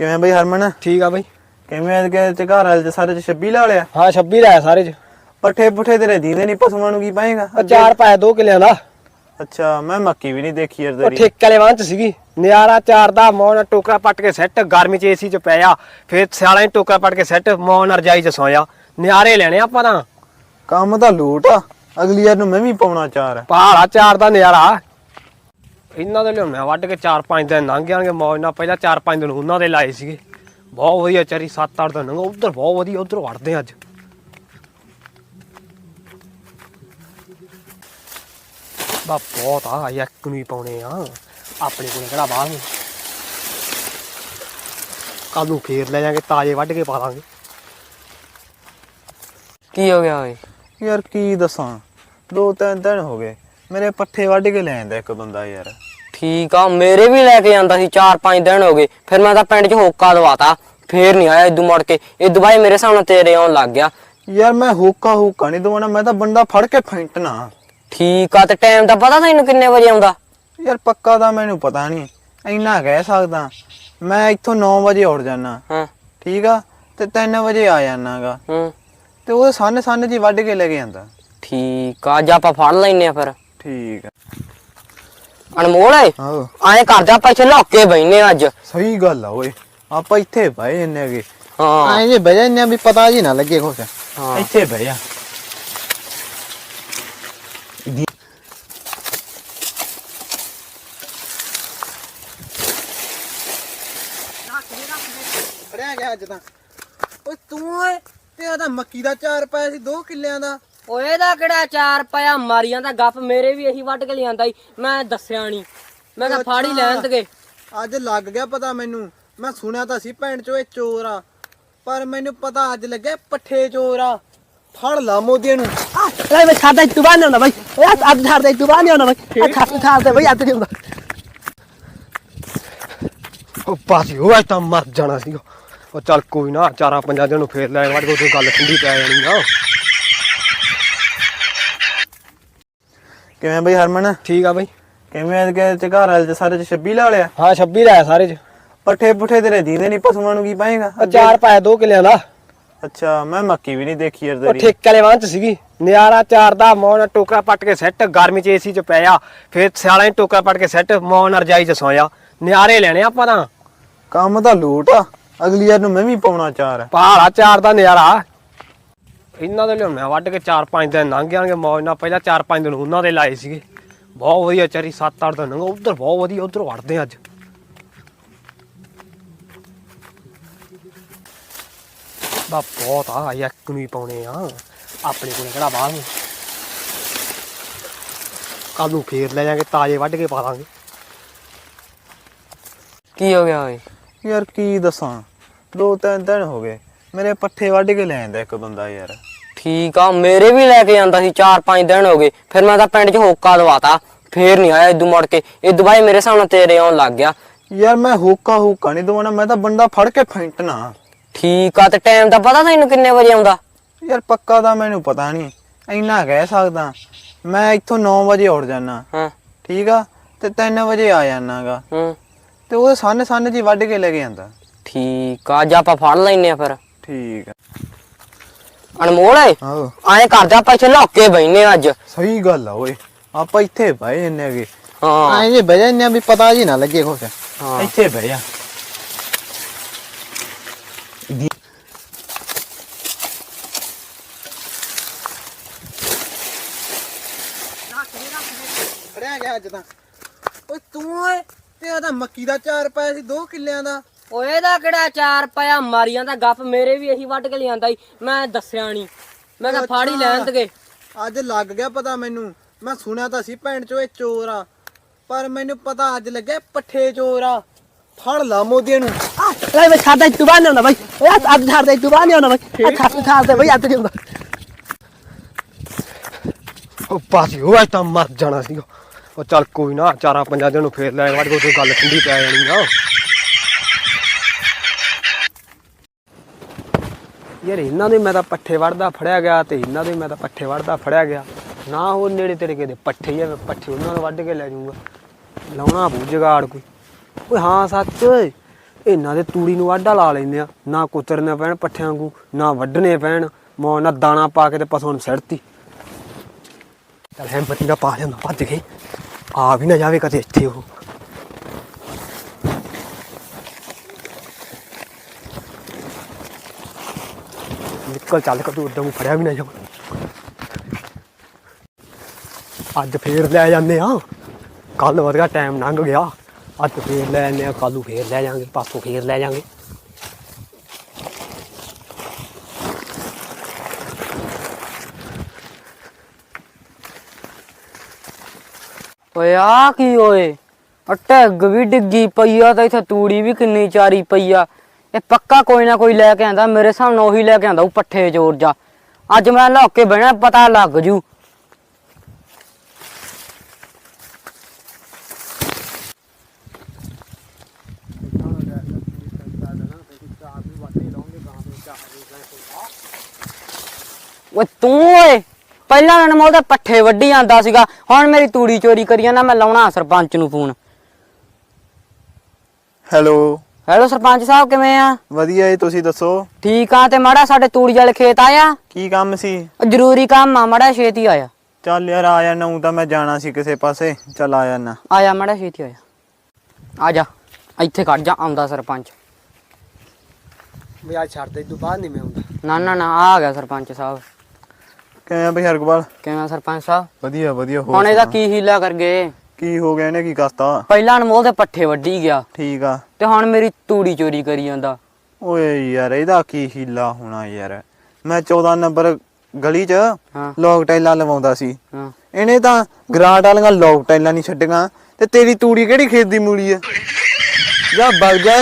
ਕਿਵੇਂ ਬਈ ਹਰਮਨ? ਠੀਕ ਆ ਬਈ। ਕਿਵੇਂ ਕਿ ਤੇ ਘਰ ਵਾਲੇ ਤੇ ਸਾਰੇ ਚ 26 ਲਾ ਲਿਆ? ਹਾਂ 26 ਦਾ ਹੈ ਸਾਰੇ ਚ। ਪੱਠੇ ਪੁੱਠੇ ਤੇਰੇ ਦੀਦੇ ਨਹੀਂ ਪਸ਼ੂਆਂ ਨੂੰ ਕੀ ਪਾਏਗਾ? ਚਾਰ ਪਾਇਆ ਦੋ ਕਿਲਿਆਂ ਦਾ। ਅੱਛਾ ਮੈਂ ਮੱਕੀ ਵੀ ਨਹੀਂ ਦੇਖੀ ਯਾਰ ਉਹ ਤੇਰੀ। ਠੇਕੇ ਵਾਲੇ ਵਾਂ ਚ ਸੀਗੀ। ਨਿਆਰਾ ਚਾਰ ਦਾ ਮੌਨ ਟੋਕਰਾ ਪੱਟ ਕੇ ਸੈੱਟ ਗਰਮੀ ਚ ਏਸੀ ਚ ਪਿਆ। ਫਿਰ ਸਿਆਲਾਂ ਚ ਟੋਕਰਾ ਪੱਟ ਕੇ ਸੈੱਟ ਮੌਨ ਰਜਾਈ ਚ ਸੋਇਆ। ਨਿਆਰੇ ਲੈਣੇ ਆਪਾਂ ਤਾਂ। ਕੰਮ ਤਾਂ ਲੂਟ ਆ। ਅਗਲੀ ਯਾਰ ਨੂੰ ਮੈਂ ਵੀ ਪਾਉਣਾ ਚਾਰ। ਪਹਾੜਾ ਚਾਰ ਦਾ ਨਿਆਰਾ। ਇਹਨਾਂ ਦੇ ਲਿਆਉਣਾ ਵੱਢ ਕੇ 4-5 ਦਿਨ ਲੰਘ ਜਾਣਗੇ ਮੌਜ ਨਾਲ ਪਹਿਲਾਂ 4-5 ਦਿਨ ਉਹਨਾਂ ਦੇ ਲਾਏ ਸੀਗੇ। ਬਹੁਤ ਵਧੀਆ ਚਰੀ 7-8 ਦਿਨ ਲੰਘ ਉਧਰ ਬਹੁਤ ਵਧੀਆ ਉਧਰ ਵੜਦੇ ਅੱਜ। ਬਾ ਬਹੁਤ ਆ ਇੱਕ ਨੂੰ ਹੀ ਪਾਉਣੇ ਆ ਆਪਣੇ ਕੋਲ ਕਿਹੜਾ ਬਾਹਰ ਨੂੰ ਕੱਲ ਨੂੰ ਫੇਰ ਲੈ ਜਾਾਂਗੇ ਤਾਜ਼ੇ ਵੱਢ ਕੇ ਪਾ ਲਾਂਗੇ ਕੀ ਹੋ ਗਿਆ ਓਏ? ਯਾਰ ਕੀ ਦੱਸਾਂ? ਦੋ ਤਿੰਨ ਦਿਨ ਹੋ ਗਏ ਮੇਰੇ ਪੱਠੇ ਵੱਢ ਕੇ ਲੈ ਆਂਦਾ ਇੱਕ ਬੰਦਾ ਯਾਰ। ਠੀਕ ਆ ਮੇਰੇ ਵੀ ਲੈ ਕੇ ਜਾਂਦਾ ਸੀ 4-5 ਦਿਨ ਹੋ ਗਏ। ਫਿਰ ਮੈਂ ਤਾਂ ਪਿੰਡ 'ਚ ਹੋਕਾ ਦਵਾਤਾ ਫੇਰ ਨਹੀਂ ਆਇਆ ਇਦੋਂ ਮੁੜ ਕੇ। ਇਦੋਂ ਬਾਅਦ ਮੇਰੇ ਸਾਹਮਣੇ ਤੇਰੇ ਆਉਣ ਲੱਗ ਗਿਆ। ਯਾਰ ਮੈਂ ਹੋਕਾ ਹੋਕਾ ਨਹੀਂ ਦਵਾਣਾ ਮੈਂ ਤਾਂ ਬੰਦਾ ਫੜ ਕੇ ਫੈਂਟਣਾ ਠੀਕ ਆ ਤੇ ਟਾਈਮ ਦਾ ਪਤਾ ਤੈਨੂੰ ਕਿੰਨੇ ਵਜੇ ਆਉਂਦਾ? ਯਾਰ ਪੱਕਾ ਤਾਂ ਮੈਨੂੰ ਪਤਾ ਨਹੀਂ ਇੰਨਾ ਕਹਿ ਸਕਦਾ। ਮੈਂ ਇੱਥੋਂ 9 ਵਜੇ ਉੱਠ ਜਾਣਾ ਹਾਂ। ਠੀਕ ਆ ਤੇ 3 ਵਜੇ ਆ ਜਾਣਾਗਾ ਹੂੰ। ਤੇ ਉਹ ਸੰਨ ਸੰਨ ਜੀ ਵੱਢ ਕੇ ਲੈ ਕੇ ਜਾਂਦਾ। ਠੀਕ ਆ ਅੱਜ ਆਪਾਂ ਫੜ ਲੈਨੇ ਆ ਫਿਰ। ਠੀਕ ਆ। ਅਨਮੋਲ ਏ? ਆਹੋ। ਐਂ ਕਰ ਜਾ ਆਪਾਂ ਇੱਥੇ ਲੁੱਕ ਕੇ ਬੈਨੇ ਅੱਜ। ਸਹੀ ਗੱਲ ਆ ਓਏ। ਆਪਾਂ ਇੱਥੇ ਬਹਿ ਜੰਨੇ ਅਗੇ ਹਾਂ। ਐਂ ਜੇ ਬਹਿ ਜੰਨੇ ਵੀ ਪਤਾ ਜੀ ਨਾ ਲੱਗੇ ਕੁਛ। ਹਾਂ। ਇੱਥੇ ਬਹਿ ਜਾ। ਫੜਿਆ ਗਿਆ ਅੱਜ ਤਾਂ। ਓਏ ਤੂੰ ਓਏ ਤਾਂ ਮੱਕੀ ਦਾ ਚਾਰ ਪਾਇਆ ਸੀ 2 ਕਿੱਲਿਆਂ ਦਾ। ਓਏ ਦਾ ਕਿਹੜਾ ਚਾਰ ਪਿਆ? ਮਾਰੀਆਂ ਦਾ ਗੱਪ ਮੇਰੇ ਵੀ ਇਹੀ ਵੱਢ ਕੇ ਲਿਆਂਦਾ ਈ। ਮੈਂ ਦੱਸਿਆ ਨਹੀਂ ਮੈਂ ਕਿਹਾ ਫਾੜ ਹੀ ਲੈਣ ਤਗੇ ਅੱਜ ਲੱਗ ਗਿਆ ਪਤਾ ਮੈਨੂੰ। ਮੈਂ ਸੁਣਿਆ ਤਾਂ ਸੀ ਭੈਣ ਚੋ ਇਹ ਚੋਰ ਆ। ਪਰ ਮੈਨੂੰ ਪਤਾ ਅੱਜ ਲੱਗਿਆ ਪੱਠੇ ਚੋਰ ਆ। ਫੜ ਲਾ ਮੋਦੀ ਨੂੰ। ਲੈ ਮੈਂ ਛੱਡਦਾ ਤੂੰ ਬਾਹਰ ਨਹੀਂ ਆਉਣਾ ਬਾਈ। ਓਏ ਅੱਜ ਛੱਡਦਾ ਤੂੰ ਬਾਹਰ ਨਹੀਂ ਆਉਣਾ ਬਾਈ ਅੱਜ ਛੱਡ ਛੱਡਦਾ ਬਾਈ ਅੱਜ ਨਹੀਂ ਆਉਂਦਾ ਉਹ ਪਾਸੀ ਉਹ ਅੱਜ ਤਾਂ ਮਰ ਜਾਣਾ ਸੀ ਉਹ ਚੱਲ ਕੋਈ ਨਾ ਚਾਰਾਂ ਪੰਜਾਂ ਦਿਨ ਨੂੰ ਫੇਰ ਲੈ ਵੜ ਕੇ ਗੱਲ ਠੰਡੀ ਪੈ ਜਾਣੀ ਆ ਕਿਵੇਂ ਬਈ ਹਰਮਨ? ਠੀਕ ਆ ਬਾਈ। ਕਿਵੇਂ ਐ ਕਿ ਤੇ ਘਰ ਵਾਲੇ ਤੇ ਸਾਰੇ ਚ 26 ਲਾ ਲਿਆ? ਹਾਂ 26 ਦਾ ਹੈ ਸਾਰੇ ਚ। ਪੱਠੇ ਪੁੱਠੇ ਤੇਰੇ ਦੀਦੇ ਨਹੀਂ ਪਸ਼ੂਆਂ ਨੂੰ ਕੀ ਪਾਏਗਾ? ਚਾਰ ਪਾਇਆ ਦੋ ਕਿਲਿਆਂ ਦਾ। ਅੱਛਾ ਮੈਂ ਮੱਕੀ ਵੀ ਨਹੀਂ ਦੇਖੀ ਯਾਰ ਉਹ ਤੇਰੀ। ਠੇਕੇ ਵਾਲੇ ਵਾਂ ਚ ਸੀਗੀ। ਨਿਆਰਾ ਚਾਰ ਦਾ ਮੌਨ ਟੋਕਰਾ ਪੱਟ ਕੇ ਸੈੱਟ ਗਰਮੀ ਚ ਏਸੀ ਚ ਪਿਆ ਫਿਰ ਸਿਆਲਾਂ ਚ ਟੋਕਰਾ ਪੱਟ ਕੇ ਸੈੱਟ ਮੌਨ ਰਜਾਈ ਚ ਸੋਇਆ ਨਿਆਰੇ ਲੈਣੇ ਆਪਾਂ ਤਾਂ। ਕੰਮ ਤਾਂ ਲੂਟ ਆ। ਅਗਲੀ ਯਾਰ ਨੂੰ ਮੈਂ ਵੀ ਪਾਉਣਾ ਚਾਰ। ਪਹਾੜਾ ਚਾਰ ਦਾ ਨਿਆਰਾ। ਇਹਨਾਂ ਦੇ ਲਿਆਉਣਾ ਵੱਢ ਕੇ 4-5 ਦਿਨ ਲੰਘ ਜਾਣਗੇ ਮੌਜ ਨਾਲ ਪਹਿਲਾਂ 4-5 ਦਿਨ ਉਹਨਾਂ ਦੇ ਲਾਏ ਸੀਗੇ। ਬਹੁਤ ਵਧੀਆ ਚਰੀ 7-8 ਦਿਨ ਲੰਘ ਉਧਰ ਬਹੁਤ ਵਧੀਆ ਉਧਰ ਵੜਦੇ ਅੱਜ। ਬਾ ਬਹੁਤ ਆ ਇੱਕ ਨੂੰ ਹੀ ਪਾਉਣੇ ਆ। ਆਪਣੇ ਕੋਲ ਕਿਹੜਾ ਬਾਹਰ ਨੂੰ? ਕੱਲ ਨੂੰ ਫੇਰ ਲੈ ਜਾਾਂਗੇ ਤਾਜ਼ੇ ਵੱਢ ਕੇ ਪਾ ਲਾਂਗੇ ਕੀ ਹੋ ਗਿਆ ਓਏ? ਯਾਰ ਕੀ ਦੱਸਾਂ? ਦੋ ਤਿੰਨ ਦਿਨ ਹੋ ਗਏ। ਮੇਰੇ ਪੱਠੇ ਵੱਢ ਕੇ ਲੈ ਆਂਦਾ ਇੱਕ ਬੰਦਾ ਯਾਰ। ਠੀਕ ਆ ਮੇਰੇ ਵੀ ਲੈ ਕੇ ਜਾਂਦਾ ਸੀ 4-5 ਦਿਨ ਹੋ ਗਏ। ਫਿਰ ਮੈਂ ਤਾਂ ਪਿੰਡ 'ਚ ਹੋਕਾ ਦਵਾਤਾ ਫੇਰ ਨਹੀਂ ਆਇਆ ਇਦੋਂ ਮੁੜ ਕੇ। ਇਦੋਂ ਬਾਅਦ ਮੇਰੇ ਸਾਹਮਣੇ ਤੇਰੇ ਆਉਣ ਲੱਗ ਗਿਆ। ਯਾਰ ਮੈਂ ਹੋਕਾ ਹੋਕਾ ਨਹੀਂ ਦਵਾਣਾ ਮੈਂ ਤਾਂ ਬੰਦਾ ਫੜ ਕੇ ਫੈਂਟਣਾ। ਠੀਕ ਆ ਤੇ ਟਾਈਮ ਦਾ ਪਤਾ ਤੈਨੂੰ ਕਿੰਨੇ ਵਜੇ ਆਉਂਦਾ? ਯਾਰ ਪੱਕਾ ਤਾਂ ਮੈਨੂੰ ਪਤਾ ਨਹੀਂ ਇੰਨਾ ਕਹਿ ਸਕਦਾ। ਮੈਂ ਇੱਥੋਂ 9 ਵਜੇ ਉੱਠ ਜਾਣਾ ਹਾਂ। ਠੀਕ ਆ ਤੇ 3 ਵਜੇ ਆ ਜਾਣਾਗਾ ਹੂੰ। ਤੇ ਉਹ ਸੰਨ ਸੰਨ ਜੀ ਵੱਢ ਕੇ ਲੈ ਕੇ ਆਂਦਾ। ਠੀਕ ਆ ਅੱਜ ਆਪਾਂ ਫੜ ਲੈਨੇ ਆ ਫਿਰ। ਠੀਕ ਆ। ਅਨਮੋਲ ਏ ਆਹੋ। ਐਂ ਕਰ ਜਾ ਆਪਾਂ ਇੱਥੇ ਲੁੱਕ ਬੈਨੇ ਅੱਜ। ਸਹੀ ਗੱਲ ਆ ਓਏ ਆਪਾਂ ਇੱਥੇ ਬਹਿ ਜੰਨੇ ਅਗੇ ਹਾਂ। ਐਂ ਜੇ ਬਹਿ ਜੰਨੇ ਵੀ ਪਤਾ ਜੀ ਨਾ ਲੱਗੇ ਕੁਛ। ਹਾਂ। ਇੱਥੇ ਬਹਿ ਜਾ। ਫੜਿਆ ਗਿਆ ਅੱਜ ਤਾਂ। ਓਏ ਤੂੰ ਓਏ ਤਾਂ ਮੱਕੀ ਦਾ ਚਾਰ ਪਾਇਆ ਸੀ 2 ਕਿੱਲਿਆਂ ਦਾ। ਓਏ ਦਾ ਕਿਹੜਾ ਚਾਰ ਪਿਆ? ਮਾਰੀਆਂ ਦਾ ਗੱਪ ਮੇਰੇ ਵੀ ਇਹੀ ਵੱਢ ਕੇ ਲਿਆਂਦਾ ਈ। ਮੈਂ ਦੱਸਿਆ ਨਹੀਂ ਮੈਂ ਕਿਹਾ ਫਾੜ ਲੈਣ ਤਗੇ ਅੱਜ ਲੱਗ ਗਿਆ ਪਤਾ ਮੈਨੂੰ। ਮੈਂ ਸੁਣਿਆ ਤਾਂ ਸੀ ਭੈਣ ਚੋ ਇਹ ਚੋਰ ਆ। ਪਰ ਮੈਨੂੰ ਪਤਾ ਅੱਜ ਲੱਗਿਆ ਪੱਠੇ ਚੋਰ ਆ। ਫੜ ਲਾ ਮੋਦੀ ਨੂੰ ਲੈ ਛੱਡਦਾ ਤੂੰ ਬਾਹਰ ਨਹੀਂ ਆਉਣਾ ਬਾਈ। ਓਏ ਅੱਜ ਤੂੰ ਬਾਹਰ ਨਹੀਂ ਆਉਣਾ ਬਾਈ ਅੱਜ ਛੱਡ ਛੱਡਦਾ ਬਾਈ ਅੱਜ ਨਹੀਂ ਆਉਂਦਾ ਉਹ ਪਾਸੀ ਉਹ ਤਾਂ ਮਰ ਜਾਣਾ ਸੀ ਉਹ ਚੱਲ ਕੋਈ ਨਾ ਚਾਰਾਂ ਪੰਜਾਂ ਦਿਨ ਨੂੰ ਫੇਰ ਲੈ ਵੜ ਕੇ ਗੱਲ ਠੰਡੀ ਪੈ ਜਾਣੀ ਆ। ਯਾਰ ਇਹਨਾਂ ਦੇ ਮੈਂ ਤਾਂ ਪੱਠੇ ਵੜਦਾ ਫੜਿਆ ਗਿਆ ਤੇ ਇਹਨਾਂ ਦੇ ਮੈਂ ਤਾਂ ਪੱਠੇ ਵੜਦਾ ਫੜਿਆ ਗਿਆ। ਨਾ ਉਹ ਨੇੜੇ ਤੇਰੇ ਕਿਤੇ ਪੱਠੇ ਹੀ ਆ, ਮੈਂ ਪੱਠੇ ਉਹਨਾਂ ਨੂੰ ਵੱਢ ਕੇ ਲੈ ਜਾਊਂਗਾ। ਲਾਉਣਾ ਬੂ ਜਗਾੜ ਕੋਈ। ਓਏ ਹਾਂ ਸੱਚ, ਓਏ। ਇਹਨਾਂ ਦੇ ਤੂੜੀ ਨੂੰ ਆਡਾ ਲਾ ਲੈਂਦੇ ਆ। ਨਾ ਕੁਤਰਨੇ ਪੈਣ ਪੱਠਿਆਂ ਵਾਂਗੂ, ਨਾ ਵੱਢਣੇ ਪੈਣ। ਮੌ ਨਾ ਦਾਣਾ ਪਾ ਕੇ ਤੇ ਪਸ਼ੂ ਨੂੰ ਸੜਤੀ। ਚੱਲ ਹਿੰਮਤ ਦਾ ਪਾ ਲਿਆ ਭੱਜ ਕੇ। ਆ ਵੀ ਨਾ ਜਾਵੇ ਕਦੇ ਇੱਥੇ ਉਹ। ਨਿਕਲ ਚੱਲ ਕਦੂ ਉਦੋਂ ਨੂੰ ਫੜਿਆ ਵੀ ਨਾ ਜਾਵੇ ਅੱਜ ਫੇਰ ਲੈ ਜਾਂਦੇ ਆ। ਕੱਲ ਵਰਗਾ ਟਾਈਮ ਲੰਘ ਗਿਆ। ਅੱਜ ਫੇਰ ਲੈ ਜਾਂਦੇ ਆ ਕੱਲ ਫੇਰ ਲੈ ਜਾਾਂਗੇ ਪਾਸੋਂ ਫੇਰ ਲੈ ਜਾਾਂਗੇ। ਓਏ ਆ ਕੀ ਓਏ? ਆ ਵੀ ਡਿੱਗੀ ਪਈ ਆ ਤਾਂ ਇੱਥੇ ਤੂੜੀ ਵੀ ਕਿੰਨੀ ਚਾਰੀ ਪਈ ਆ। ਇਹ ਪੱਕਾ ਕੋਈ ਨਾ ਕੋਈ ਲੈ ਕੇ ਆਂਦਾ, ਮੇਰੇ ਸਾਹਮਣੇ ਉਹੀ ਲੈ ਕੇ ਆਂਦਾ, ਉਹ ਪੱਠੇ ਚੋਰ ਜਾ। ਅੱਜ ਮੈਂ ਲੁੱਕ ਕੇ ਬਹਿਣਾ, ਪਤਾ ਲੱਗ ਜੂ। ਓਏ ਤੂੰ ਓਏ, ਪਹਿਲਾਂ ਮੈਨੂੰ ਮੈਂ ਉਹਦੇ ਪੱਠੇ ਵੱਢੀ ਜਾਂਦਾ ਸੀਗਾ, ਹੁਣ ਮੇਰੀ ਤੂੜੀ ਚੋਰੀ ਕਰੀ ਜਾਂਦਾ, ਮੈਂ ਲਾਉਣਾ ਸਰਪੰਚ ਨੂੰ phone. Hello. Hello sarpanch sahib ਕਿਵੇਂ ਆ? ਵਧੀਆ ਜੀ ਤੁਸੀਂ ਦੱਸੋ? ਠੀਕ ਆ ਤੇ ਮਾੜਾ ਸਾਡੇ ਤੂੜੀ ਵਾਲੇ ਖੇਤ ਆਇਆ? ਕੀ ਕੰਮ ਸੀ? ਉਹ ਜ਼ਰੂਰੀ ਕੰਮ ਆ ਮਾੜਾ ਛੇਤੀ ਆਇਆ। ਚੱਲ ਯਾਰ ਆ ਜਾਣਾ ਊਂ ਤਾਂ ਮੈਂ ਜਾਣਾ ਸੀ ਕਿਸੇ ਪਾਸੇ। ਚੱਲ ਆ ਜਾਣਾ ਆਇਆ ਮਾੜਾ ਛੇਤੀ ਆਇਆ। ਆ ਜਾ ਇੱਥੇ ਖੜ ਜਾ ਆਉਂਦਾ ਸਰਪੰਚ। ਵੀ ਅੱਜ ਛੱਡ ਦੇ ਤੂੰ ਬਾਅਦ ਨਹੀਂ ਮੈਂ ਆਉਂਦਾ। ਨਾ ਨਾ ਨਾ ਆ ਗਿਆ ਸਰਪੰਚ ਸਾਹਿਬ। ਕਿਵੇਂ ਆ ਬਈ ਹਰਗੋਪਾਲ ਕਿਵੇਂ ਆ ਸਰਪੰਚ ਸਾਹਿਬ? ਵਧੀਆ ਵਧੀਆ ਹੋਰ ਹੁਣ ਇਹਦਾ। ਕੀ ਹੀਲਾ ਕਰ ਗਏ? ਕੀ ਹੋ ਗਿਆ? ਇਹਨੇ ਕੀ ਕਰਤਾ? ਪਹਿਲਾਂ ਅਨਮੋਲ ਦੇ ਪੱਠੇ ਵੱਢੀ ਗਿਆ। ਠੀਕ ਆ। ਤੇ ਹੁਣ ਮੇਰੀ ਤੂੜੀ ਚੋਰੀ ਕਰੀ ਜਾਂਦਾ। ਓਏ ਯਾਰ ਇਹਦਾ ਕੀ ਹੀਲਾ ਹੋਣਾ ਯਾਰ? ਮੈਂ 14 ਨੰਬਰ ਗਲੀ 'ਚ ਹਾਂ। ਲੋਕ ਟਾਈਲਾਂ ਲਵਾਉਂਦਾ ਸੀ। ਹਾਂ। ਇਹਨੇ ਤਾਂ ਗਰਾਂਟ ਵਾਲੀਆਂ ਲੋਕ ਟਾਈਲਾਂ ਨਹੀਂ ਛੱਡੀਆਂ। ਤੇ ਤੇਰੀ ਤੂੜੀ ਕਿਹੜੀ ਖੇਤ ਦੀ ਮੂਲੀ ਆ? ਜਾ ਵਗ ਜਾ।